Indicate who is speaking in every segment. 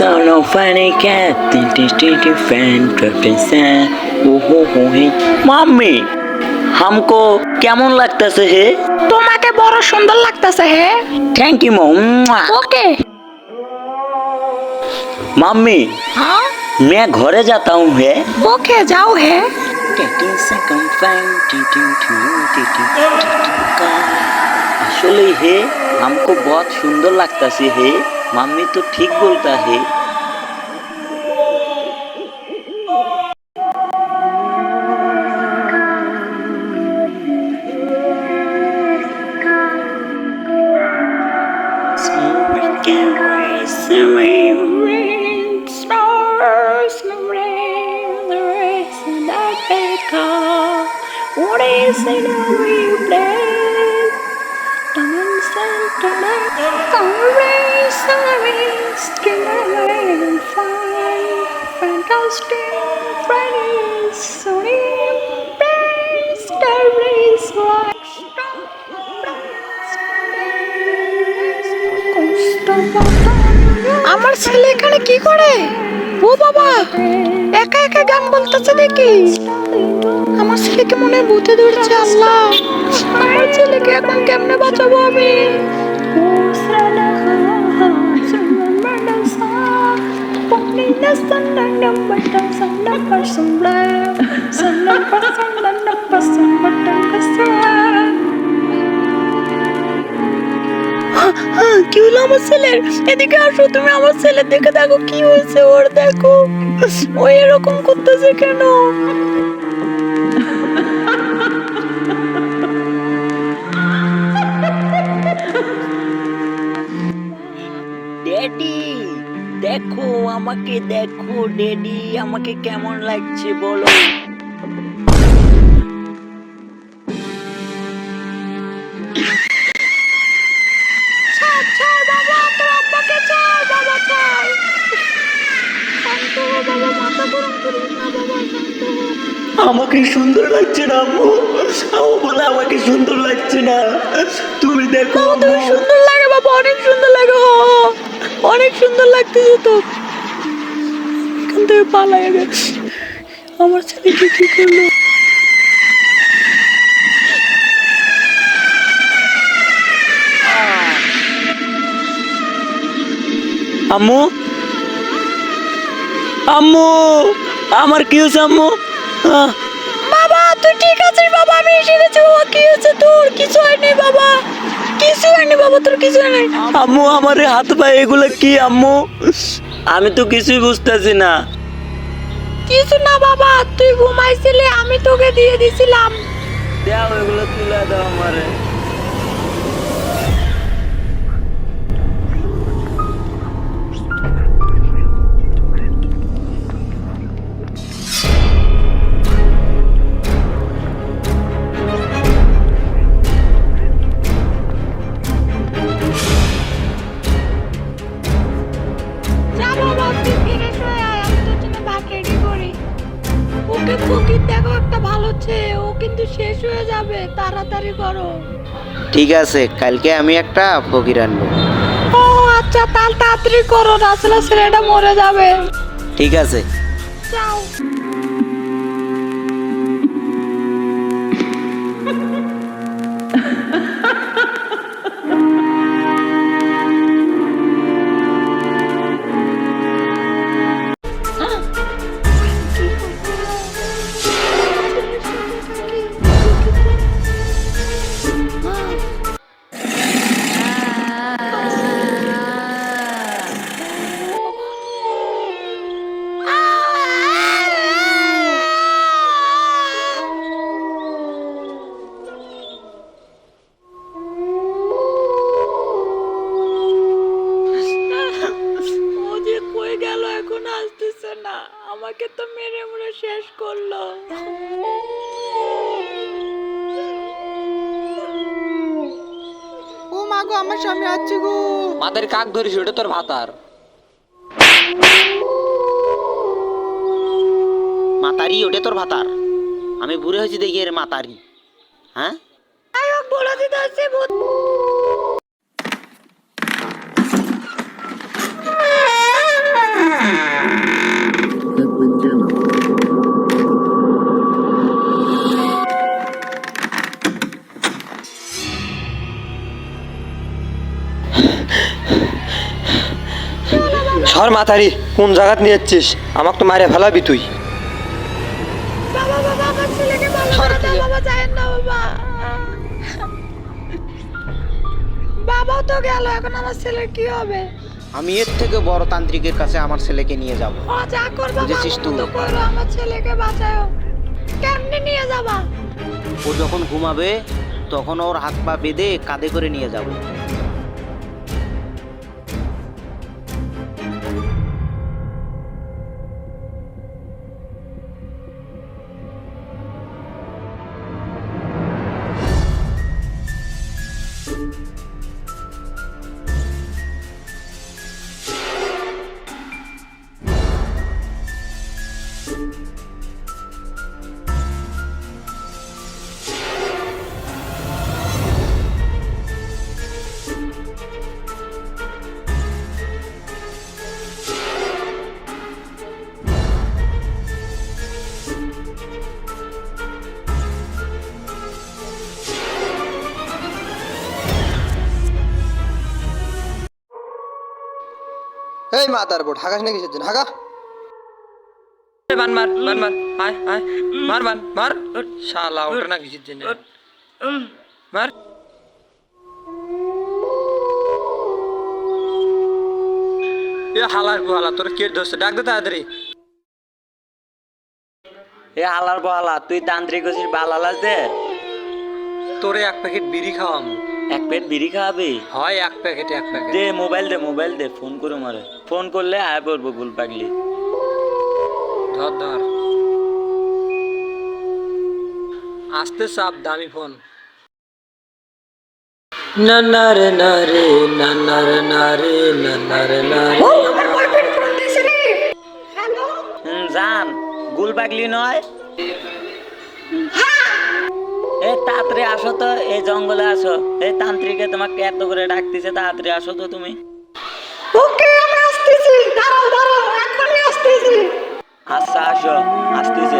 Speaker 1: Sono funny cat, tinty tinty fan, trapped inside. Oh ho ho hey. Mummy हमको কেমন লাগতেছে হে
Speaker 2: তোমাকে বড় সুন্দর লাগতেছে হে
Speaker 1: thank you mom
Speaker 2: okay
Speaker 1: mummy
Speaker 2: হ্যাঁ
Speaker 1: मैं घरे जाता हूँ है
Speaker 2: ওকে যাও হে
Speaker 1: আসলে হে हमको बहुत सुंदर लगता से है मम्मी तो ठीक बोलता है।
Speaker 2: আমার ছেলে এখানে কি করে? ও বাবা, একা একা গান বলতেছে দেখি আমার ছেলেকে মনে ভূতে ধরছে, আল্লাহ। আমার ছেলেকে এখন কেমনে বাঁচাবো আমি? কি হলো আমার ছেলের? এদিকে আসো, তুমি আমার ছেলের দিকে দেখো কি হয়েছে, ওর দেখো। ও এরকম করতেছে কেন?
Speaker 1: আমাকে দেখো ড্যাডি আমাকে কেমন লাগছে বলো। আমাকে সুন্দর লাগছে না আম্মু? আম্মু বলে আমাকে সুন্দর লাগছে না। তুমি দেখো
Speaker 2: তুমি সুন্দর লাগে বাবা অনেক সুন্দর লাগে। অনেক সুন্দর লাগতেছে তো। এখান থেকে পালাই আগে আমার ছেলেকে কি করল?
Speaker 1: আম্মু? আম্মু আমার কি হয়েছে আম্মু?
Speaker 2: বাবা তুই ঠিক আছিস বাবা? আমি এসে গেছি বাবা কি হয়েছে তোর? কিছু হয়নি বাবা। কিছু হয়নি বাবা তোর কিছু হয়নি।
Speaker 1: আম্মু আমার হাত পা এগুলো কি আম্মু? আমি তো কিছুই বুঝতেছি না।
Speaker 2: কিছু না বাবা তুই ঘুমাইছিলি আমি তোকে দিয়ে দিছিলাম।
Speaker 1: দেয়া এগুলো তুলে দাও আমারে।
Speaker 2: কিন্তু শেষ হয়ে যাবে তাড়াতাড়ি করো।
Speaker 3: ঠিক আছে কালকে আমি একটা ফকির আনব।
Speaker 2: ও আচ্ছা তাড়াতাড়ি করো রাসেলা ছেলেটা মরে যাবে।
Speaker 3: ঠিক আছে।
Speaker 2: যাও।
Speaker 4: কাক ধরিস ওটা তোর ভাতার
Speaker 3: মাতারি ওটা তোর ভাতার। আমি বুড়ে হয়েছি দেখি এর মাতারি। হ্যাঁ?
Speaker 2: বলে দিতে আছে
Speaker 5: মাথারি কোন জায়গাত নিয়ে যাচ্ছিস? আমাকে তো মারে ফেলাবি তুই।
Speaker 2: বাবা বাবা আমার ছেলেকে ভালো করে দাও
Speaker 5: তুই।
Speaker 2: বাবা যায় না বাবা। বাবাও তো গেল এখন আমার ছেলের কি হবে?
Speaker 3: আমি এর থেকে বড় তান্ত্রিকের কাছে আমার ছেলেকে নিয়ে যাব।
Speaker 2: ও যা করব
Speaker 3: বুঝেছিস তুই?
Speaker 2: তো করো আমার ছেলেকে বাঁচাও। কেমনে নিয়ে যাবা?
Speaker 3: ও যখন ঘুমাবে তখন ওর হাত পা বেঁধে কাঁধে করে নিয়ে যাব।
Speaker 5: মাতার বোট হাগাস না কিসের জন্য? হাগা।
Speaker 4: বান মার বান মার আয় আয়। মার বান মার। শালা ওটা না কিসের জন্য? মার। এ হালার হালা তোর কে ধরছে ডাক দে তাড়াতাড়ি।
Speaker 1: এ হালার বহালা তুই তান্ত্রিক হচ্ছিস বালালাস দে।
Speaker 4: তোরে এক প্যাকেট বিড়ি খাওয়াম।
Speaker 1: এক প্লেট বিড়ি খাওয়াবি?
Speaker 4: হয় এক প্যাকেট এক প্যাকেট।
Speaker 1: দে মোবাইল দে মোবাইল দে ফোন করে মারে। ফোন করলে আয় পড়ব গুল পাগলি।
Speaker 4: ধর ধর। আস্তে চাপ দামি ফোন। না না রে না রে না না রে না রে না না রে না রে।
Speaker 1: জান গুল পাগলি নয়? এ তাড়াতাড়ি আসো তো এই জঙ্গলে আসো। এই তান্ত্রিকে তোমাকে এত করে ডাকতেছে তাড়াতাড়ি আসো তো তুমি।
Speaker 2: ওকে আমি আসতেছি। দাঁড়াও দাঁড়াও এখনই আসতেছি।
Speaker 1: আচ্ছা আসো আসতেছে।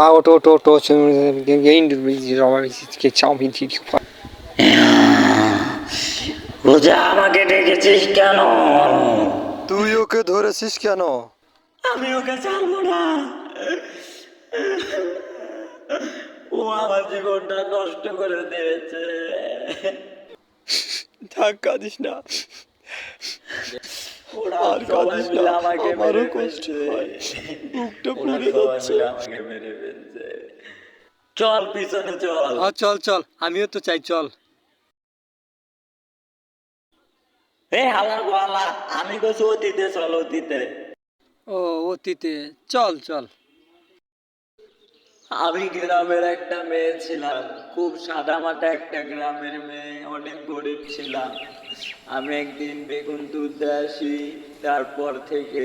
Speaker 5: Out ওট ওট ওট কে চাউমিন চিঠি
Speaker 1: রোজা আমাকে ডেকেছিস কেন
Speaker 5: তুই ওকে ধরেছিস কেন
Speaker 1: আমি ওকে ছাড়বো না ও আমার জীবনটা নষ্ট করে দিয়েছে
Speaker 5: থাক কাঁদিস না
Speaker 1: ওরা
Speaker 5: আর কাঁদিস না, আমারও
Speaker 1: মেরে
Speaker 5: কষ্ট
Speaker 1: ফেলছে।
Speaker 5: বুকটা পুড়ে যাচ্ছে।
Speaker 1: মিলে আমাকে মেরে ফেলছে। চল পিছনে চল।
Speaker 4: চল চল। আমিও তো চাই চল।
Speaker 1: এ আমি কইছি অতীতে চল অতীতে।
Speaker 4: ও অতীতে। চল চল।
Speaker 1: আমি গ্রামের একটা মেয়ে ছিলাম। খুব সাদা মাটা একটা গ্রামের মেয়ে, অনেক গরিব ছিলাম। আমি একদিন বেগুন তুলতে আসি, তারপর থেকে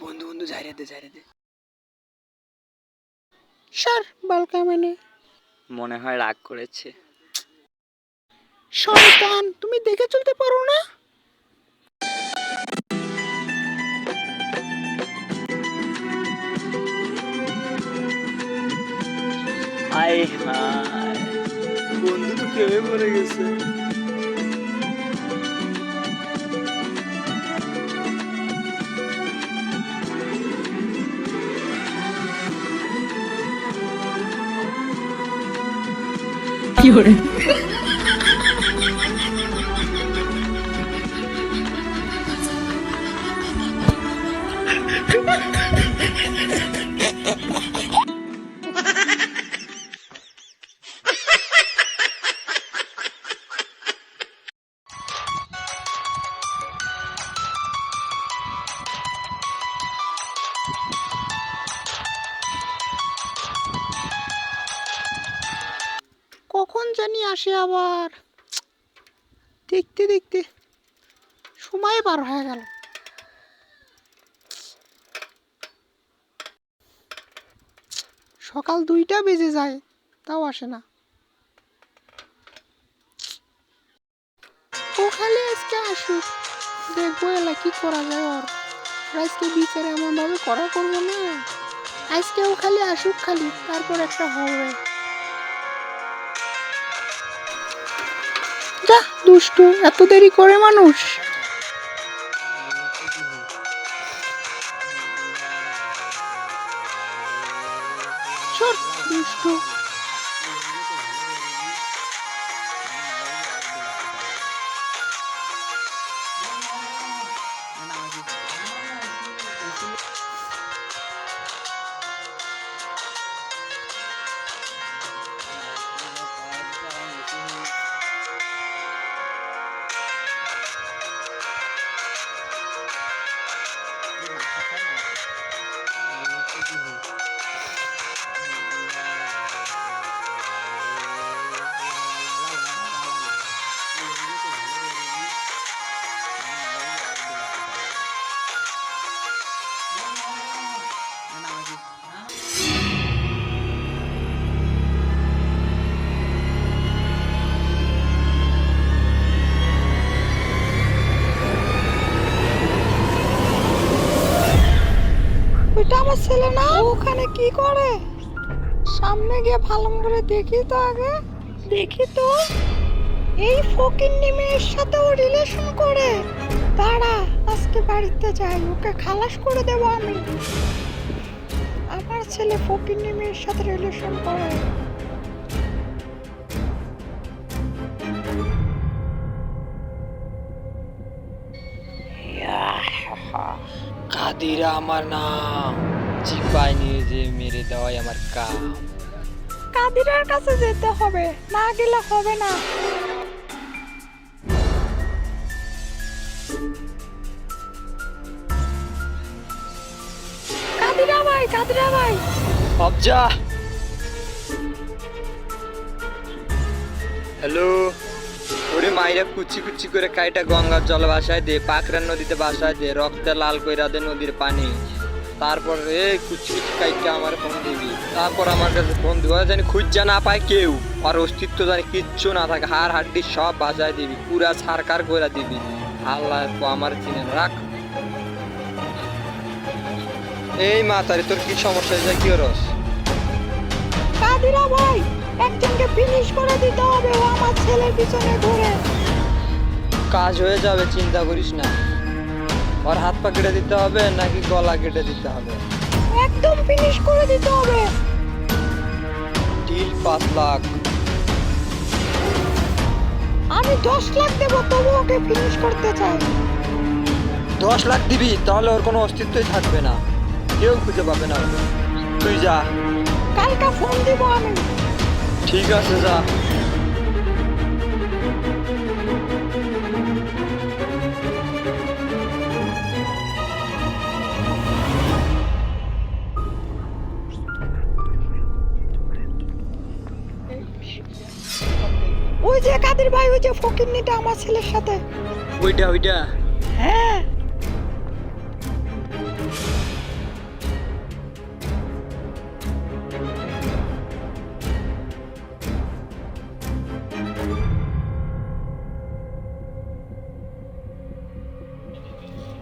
Speaker 1: বন্ধু বন্ধু ঝাইরে দে ঝাইরে দে।
Speaker 2: স্যার বালকা মানে
Speaker 1: মনে হয় রাগ করেছে।
Speaker 2: শয়তান তুমি দেখে চলতে পারো না?
Speaker 1: আয় হায় বন্ধু তো প্রেমে পড়ে গেছে।
Speaker 2: কখন পার হয়ে গেল। সকাল দুইটা বেজে যায়, তাও আসে না। ও খালি আজকে আসুক, দেখব এলা কি করা যায় ওর। আজকে বিচার এমন ভাবে করা করব না। আজকে ও খালি আসুক খালি, তারপর একটা হবে। যা, দুষ্টু, এত দেরি করে মানুষ। ছেলে না? ওখানে কি করে? সামনে গিয়ে ভালো করে দেখি তো আগে। দেখি তো। এই ফকির মেয়ের সাথে ও রিলেশন করে। দাঁড়া, আজকে বাড়িতে যাই। ওকে খালাস করে দেবো আমি। আমার ছেলে ফকির মেয়ের সাথে রিলেশন করে।
Speaker 4: কাদিরা আমার নাম। চিপাই নিয়ে যে মেরে দেওয়াই আমার কাম।
Speaker 2: কাদিরের কাছে যেতে হবে না গেলে হবে না। কাদিরা ভাই কাদিরা ভাই।
Speaker 4: অবজা। হ্যালো। ওরে মাইরা কুচি কুচি করে কাইটা গঙ্গার জল বাসায় দে পাকড়া নদীতে বাসায় দে রক্তে লাল কইরা দে নদীর পানি। তারপর আমার ফোন দিবি। তারপর আমার কাছে ফোন দিবি জানি খুঁজা না পায় কেউ। আর অস্তিত্ব জানি কিচ্ছু না থাকে হাড় হাড্ডি সব বাজায় দিবি পুরা সারকার কইরা দিবি। আল্লাহ তো আমার চিনে রাখ। এই মা মাতারি তোর কি সমস্যা হয়েছে? কি রস
Speaker 2: কাদিরা ভাই একজনকে ফিনিশ করে দিতে হবে ও আমার ছেলের পিছনে ঘুরে।
Speaker 4: কাজ হয়ে যাবে চিন্তা করিস না। ওর হাত পা কেটে দিতে হবে নাকি গলা কেটে দিতে হবে?
Speaker 2: একদম ফিনিশ করে দিতে হবে।
Speaker 4: ডিল পাঁচ লাখ।
Speaker 2: আমি দশ লাখ দেবো তবু ওকে ফিনিশ করতে চাই।
Speaker 4: দশ লাখ দিবি তাহলে ওর কোনো অস্তিত্বই থাকবে না। কেউ খুঁজে পাবে না তুই যা।
Speaker 2: কালকে ফোন দিব আমি।
Speaker 4: ঠিক আছে যা।
Speaker 2: কাদের ভাই ওই যে ফকিরনিটা আমার ছেলের সাথে?
Speaker 4: ওইটা ওইটা।
Speaker 2: হ্যাঁ।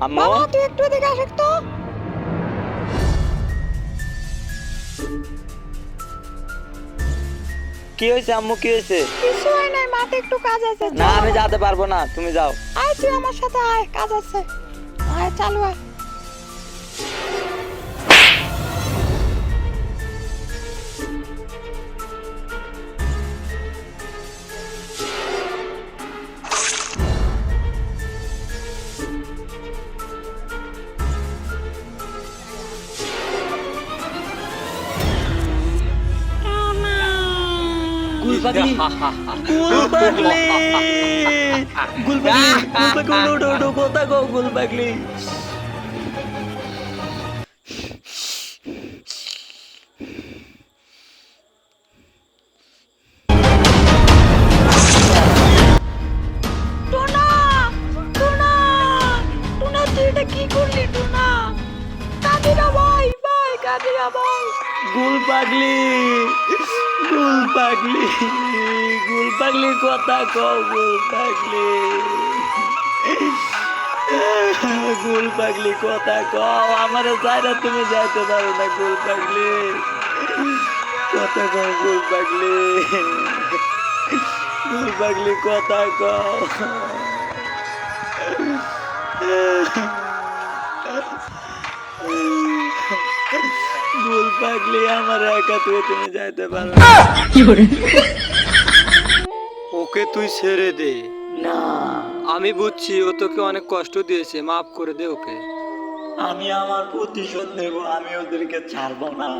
Speaker 1: আম্মু?
Speaker 2: তুই একটু এদিকে আসিস তো
Speaker 1: কি হয়েছে আম্মু কি হয়েছে?
Speaker 2: কিছু হয় নাই মাঠে একটু কাজ আছে।
Speaker 1: না আমি যেতে পারব না তুমি যাও।
Speaker 2: আয় তুই আমার সাথে আয় কাজ আছে। আয় চালু আয়।
Speaker 1: গুলপাগলি। গুলপাগলি। গুলপাগলি গুলপাগলি ওঠো ওঠো কথা কও গুলপাগলি?
Speaker 2: টুনা টুনা টুনা তুই এটা কি করলি টুনা কাদিরা ভাই ভাই কাদিরা ভাই
Speaker 1: গুলপাগলি গুলপাগলি গুলপাগলি কথা কও, গুলপাগলি। গুলপাগলি কথা কও, আমার সাইরা তুমি যাইতে পারো না, গুলপাগলি। কথা কও, গুলপাগলি। গুলপাগলি কথা কও। গুলপাগলি আমার একা তুই তুমি যাইতে পারো।
Speaker 4: ওকে তুই ছেড়ে দে।
Speaker 1: না।
Speaker 4: আমি বুঝছি ও তোকে অনেক কষ্ট দিয়েছে মাফ করে দে ওকে।
Speaker 1: আমি আমার প্রতিশোধ নেব আমি ওদেরকে ছাড়বো না।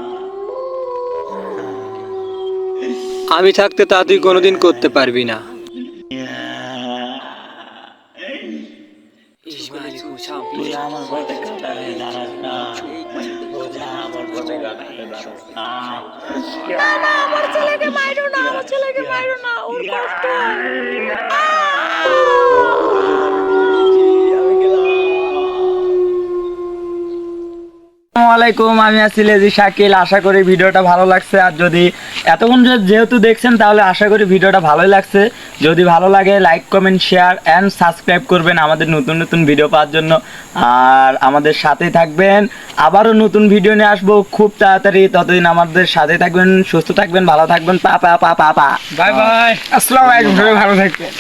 Speaker 4: আমি থাকতে তা তুই কোনোদিন করতে পারবি না।
Speaker 1: তুই আমার পথে কাটালে দাঁড়াস না। না
Speaker 2: না আমার ছেলেকে মাইরো না আমার ছেলেকে মাইরো না ওর কষ্ট।
Speaker 1: আলাইকুম আমি আছি লেজি শাকিল। আশা করি ভিডিওটা ভালো লাগছে। আর যদি এতক্ষণ যেহেতু দেখছেন তাহলে আশা করি ভিডিওটা ভালোই লাগছে। যদি ভালো লাগে like comment share and subscribe করবেন আমাদের নতুন নতুন ভিডিও পাওয়ার জন্য। আর আমাদের সাথেই থাকবেন। আবারও নতুন ভিডিও নিয়ে আসব। খুব তাড়াতাড়ি। ততদিন আমাদের সাথে থাকবেন সুস্থ থাকবেন ভালো থাকবেন। পা পা পা পা পা।
Speaker 4: বাই বাই
Speaker 5: আসসালামু আলাইকুম ভালো থাকবেন।